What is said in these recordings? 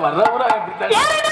வர்றவரா தகத்து இப்படித்தான்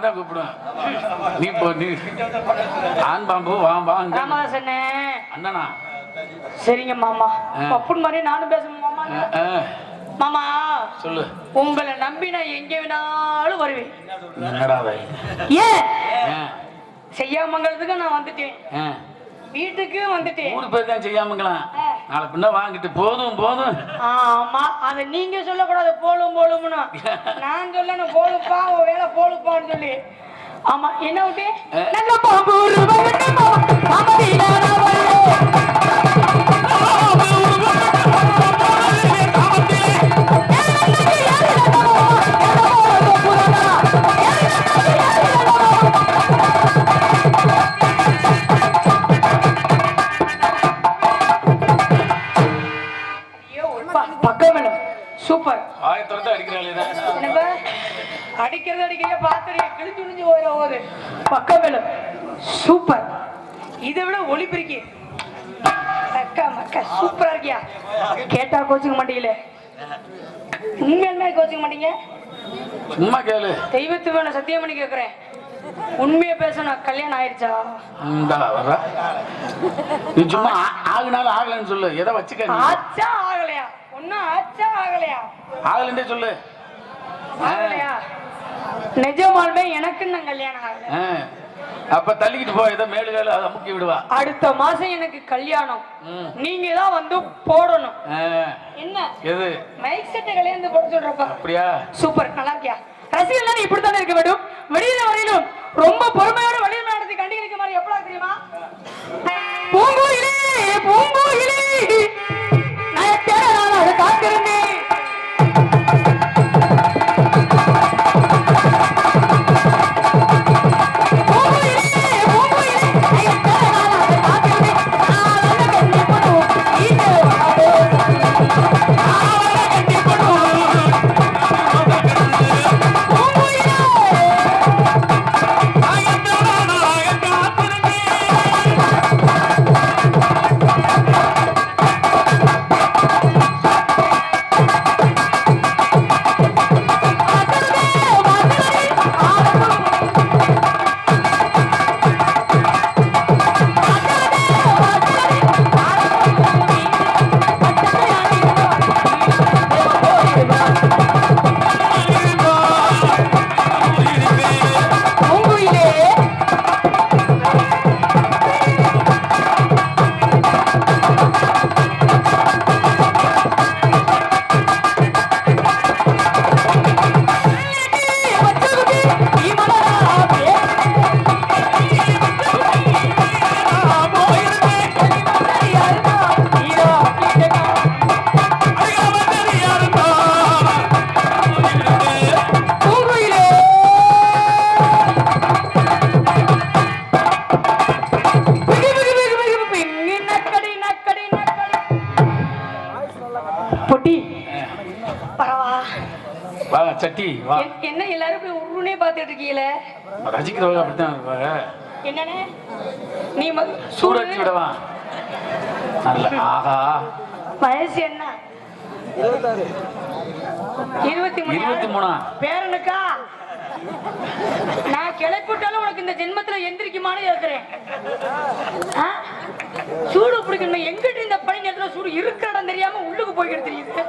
வா வான்னு தான் கூப்பிடுவேன். நீ போ நீ ஆண் பாம்பு வா ராமதாசனே அண்ணனா? சரிங்க மாமா. பப்புன் மாதிரி நானும் பேசணும் மாமா. மாமா சொல்லு. உங்களை நம்பி நான் எங்க வேணாலும் வருவேன். வை ஏன் செய்யாமங்கிறதுக்கு நான் வந்துட்டேன். வீட்டுக்கு வந்துட்டேன். பேர் தான் செய்யாமங்களாம். நாளை பின்ன வாங்கிட்டு போதும் போதும். ஆமா அத நீங்க சொல்லக்கூடாது போலும் போலும்னு. நான் சொல்லணும் போலுப்பா உன் வேலை போலுப்பான்னு சொல்லி. ஆமா என்ன விட்டு. நல்ல பாம்பு உண்மையாலுமே கோச்சுக்க மாட்டீங்க? சும்மா கேளு. தெய்வத்து மேல சத்தியம் பண்ணி கேக்குறேன். உண்மையை பேசணும். கல்யாணம் ஆயிடுச்சா நீ சும்மா ஆகுனாலும் ஆகலைன்னு சொல்லு. எதை வச்சுக்க. ஆச்சா ஆகலையா? ஒன்னும் ஆச்சா ஆகலையா? ஆகலைன்னே சொல்லு. ஆகலையா? நிஜமாலுமே எனக்கு நான் கல்யாணம் ஆகல. அப்ப தள்ளிக்கிட்டு போ ஏதோ மேலு வேலை அதை அமுக்கி விடுவா. அடுத்த மாசம் எனக்கு கல்யாணம். நீங்க தான் வந்து போடணும். என்ன? எது? மைக் செட்டை கல்யாணத்து போட சொல்றப்ப. அப்படியா? சூப்பர் நல்லா இருக்கியா? ரசிகர்கள் இப்படித்தானே இருக்க வேண்டும். வெளியில வரையிலும் ரொம்ப பொறுமையோட வழியில் நடத்தி கண்டுகளிக்க மாதிரி எப்படா தெரியுமா? பூங்கோயிலே பூங்கோயிலே. சட்டி வா. என்- என்ன எல்லாரும் இப்படி உருனே பார்த்துட்டு இருக்கீங்களே? ரசிக்கிறவங்க அப்படித்தான் இருப்பாங்க. என்னண்ணே? நீ ம- சூடாச்சி சூடு விடவா. நல்ல ஆஹா. வயசு என்ன? இருபத்தி மூணு? இருபத்தி மூணா. பேரனுக்கா? நான் கிளப்பிட்டாலும் உனக்கு இந்த ஜென்மத்துல எந்திரிக்குமான்னு கேட்கிறேன் ஆ? சூடு பிடிக்கணும். எங்கிட்ட இந்த பனி நேரத்துல சூடு இருக்கிற இடம் தெரியாம உள்ளுக்கு போய்கிட்டு தெரியுது.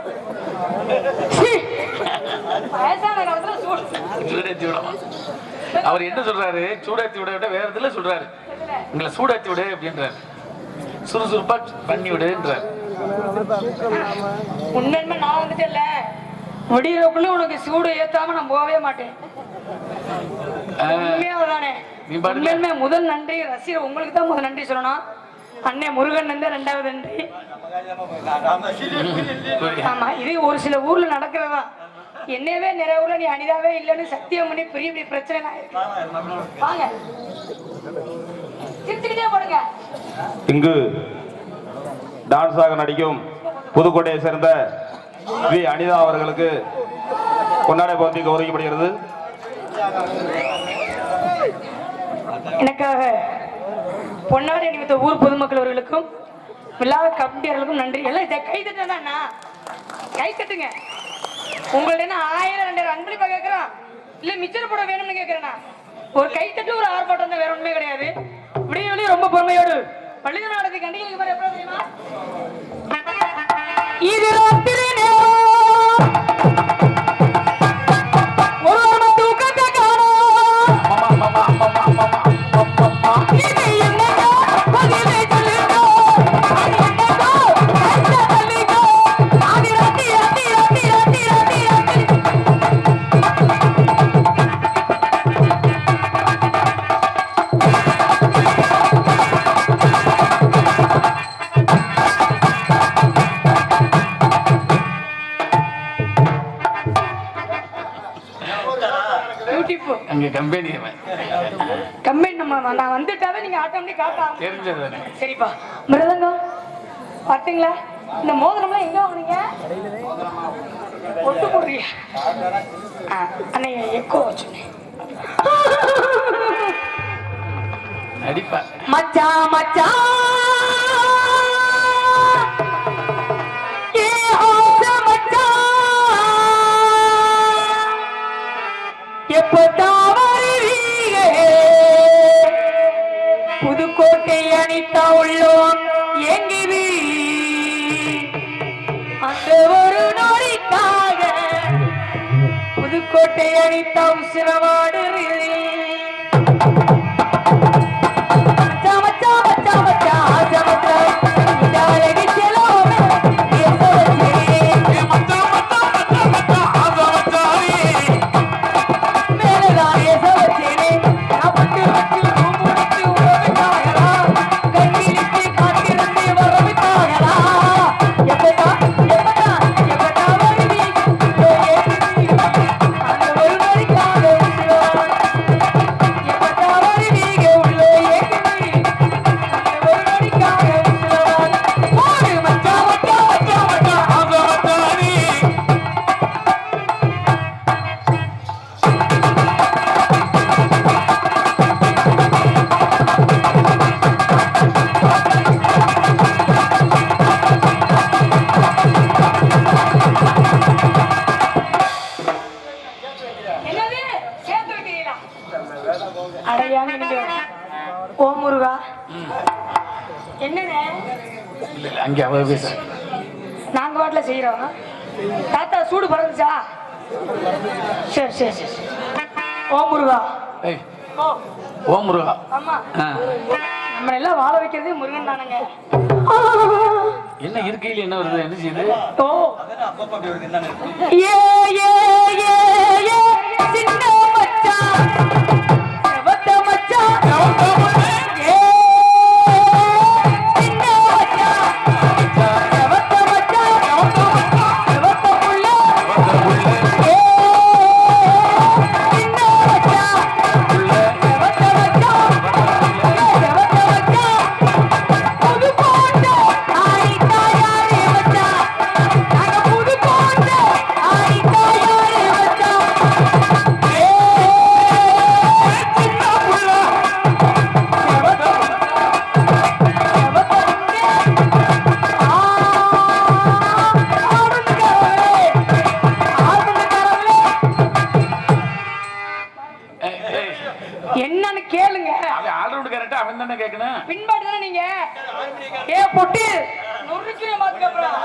அவர் என்ன சொல்றாரு? சூடாச்சி விட விட வேற இதுல சொல்றாரு? உங்களை சூடாச்சி விடு அப்படின்றாரு. சுறுசுறுப்பா பண்ணி விடுன்றாரு. உண்மையுமே நான் வந்துட்டேன்ல முடியறதுக்குள்ள உனக்கு சூடு ஏத்தாம நான் போகவே மாட்டேன். உண்மையுமே முதல் நன்றி ரசிகர் உங்களுக்கு தான் முதல் நன்றி சொல்லணும். அண்ணே முருகன் வந்து ரெண்டாவது நன்றி. ஆமா இது ஒரு சில ஊர்ல நடக்கிறதா? என்னவே நிறைய ஊர்ல நீ அனிதாவே இல்லைன்னு சத்தியம் பண்ணி பெரிய பெரிய பிரச்சனை வாங்க. சிரிச்சுக்கிட்டே போடுங்க. இங்கு டான்ஸாக நடிக்கும் புதுக்கோட்டையை சேர்ந்த வி அனிதா அவர்களுக்கு கொண்டாட பகுதி கௌரவிக்கப்படுகிறது. எனக்காக பொன்னாடி அணிவித்த ஊர் பொதுமக்கள் அவர்களுக்கும் விழா கமிட்டியாளர்களுக்கும் நன்றி. எல்லாம் இதை கை தட்டா கை தட்டுங்க. உங்கள்ட்ட ஆயிரம் ரெண்டாயிரம் அன்பளிப்பா கேக்குறான் இல்ல மிச்சர் போட வேணும்னு கேட்கறேனா ஒரு கை தட்டு ஒரு ஆர்ப்பாட்டம் தான் வேற ஒண்ணுமே கிடையாது. விடிய வெளியே ரொம்ப பொறுமையோடு. பள்ளி நாடகத்துக்கு கண்டிகளுக்கு மாதிரி தெரியுமா? இது ராத்திரி! பியூட்டிஃபுல் அங்க கம்பெனி கம்பெனி நம்ம நான் வந்துட்டாவே நீங்க ஆட்டோமேட்டிக் காட்ட. தெரிஞ்சது சரிப்பா. மிருதங்கம் பார்த்தீங்களா இந்த மோதிரம்லாம் எங்க வாங்குனீங்க? ஒட்டு போடுறியா? ஆ, அண்ணே எக்கோ வச்சுனே நடிப்பா மச்சான்! శ్రేణి తౌ శిరవా அடையாம நீங்க ஓ முருகா. அங்க அவ பேச. நாங்க வாட்டில் செய்யறோம் தாத்தா சூடு பறந்துச்சா? சரி சரி சரி. ஓ முருகா. ஏய். ஓ. முருகா. ஆமா. ஆ. நம்ம எல்லாம் வாழ வைக்கிறதே முருகன் தானுங்க. என்ன இருக்கையில் என்ன வருது? என்ன செய்யுது? ஓ. ஏ ஏ.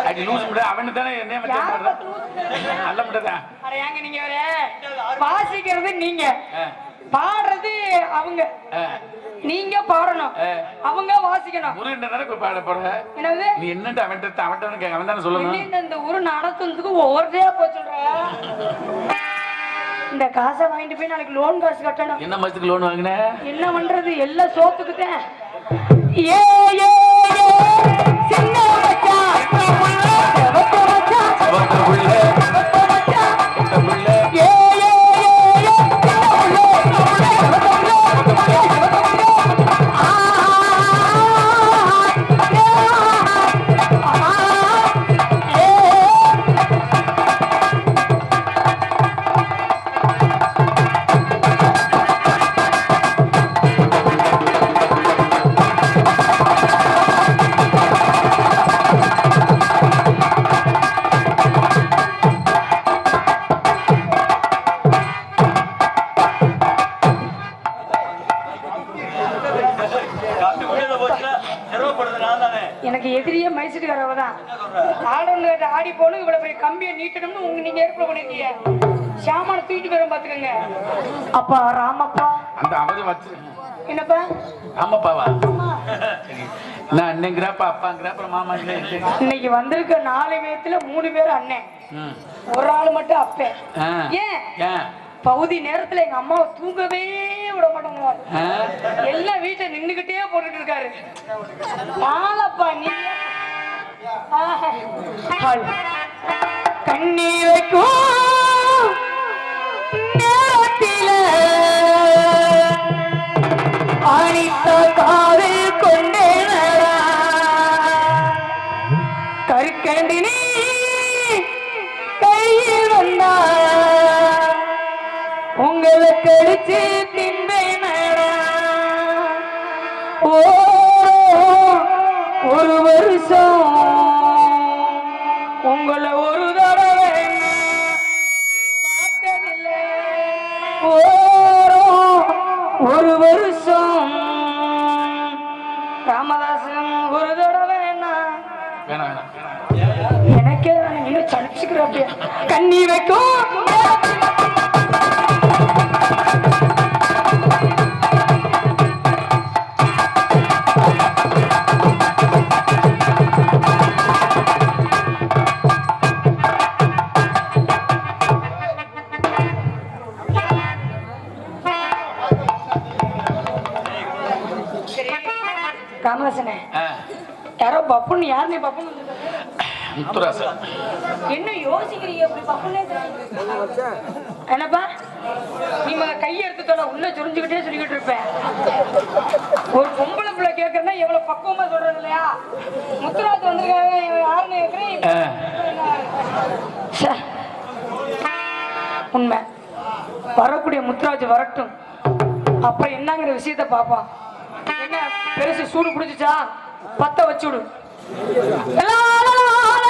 அடி லூஸ் முடியாது அவனு தானே என்ன நல்ல அட ஏங்க நீங்க வேற வாசிக்கிறது நீங்க. பாடுறது அவங்க. நீங்க பாடணும். அவங்க வாசிக்கணும். பாட போற? என்னது? நீ என்னட்டு அவன்கிட்ட கேட்க அவன் தானே சொல்லணும். இந்த ஊரு நடத்துறதுக்கு ஒவ்வொருத்தையா போய் சொல்ற? இந்த காசை வாங்கிட்டு போய் நாளைக்கு லோன் காசு கட்டணும். என்ன மாசத்துக்கு லோன் வாங்கின? என்ன பண்றது? எல்லாம் சோத்துக்குதான் ஏ ஏ சாமான தூக்கிட்டு போயிரும் பாத்துக்கோங்க. அப்பா ராமப்பா. அந்த அவரு வச்சு என்னப்பா? ஆமாப்பாவா நான் அண்ணங்கிறாப்பா அப்பாங்கிறாப்பா மாமாங்கிற இன்னைக்கு வந்திருக்க நாலு பேத்துல மூணு பேர் அண்ணன். ஒரு ஆள் மட்டும் அப்பேன். ஏன்? ஏன்? பகுதி நேரத்துல எங்க அம்மாவை தூங்கவே விட மாட்டாங்க ஆ? எல்லாம் வீட்டுல நின்னுகிட்டே போட்டுட்டு இருக்காரு. நாளப்பா நீ. கண்ணீர் உங்களை கழிச்சு தின்பை ஓ ஒரு வருஷம் கண்ணி வைக்கும் ராமதாசனே ஆ, யாரோ பப்புன்னு யாருனே பப்புன்னு? முத்துராசன் என்ன யோசிக்கிறீங்க அப்படி. என்னப்பா? நீ ம- கையை எடுத்து தொலை உள்ள சுரிஞ்சுக்கிட்டே சொல்லிக்கிட்டு இருப்பேன். ஒரு பொம்பளை பிள்ளை கேட்கறனா எவ்வளவு பக்குவமா சொல்றது இல்லையா? முத்துராஜ் வந்திருக்காங்க யாருன்னு கேட்கிறேன். உண்மை. வரக்கூடிய முத்துராஜ் வரட்டும். அப்புறம் என்னங்கிற விஷயத்த பார்ப்பான் என்ன பெருசு சூடு பிடிச்சிச்சா? பத்த வச்சு விடு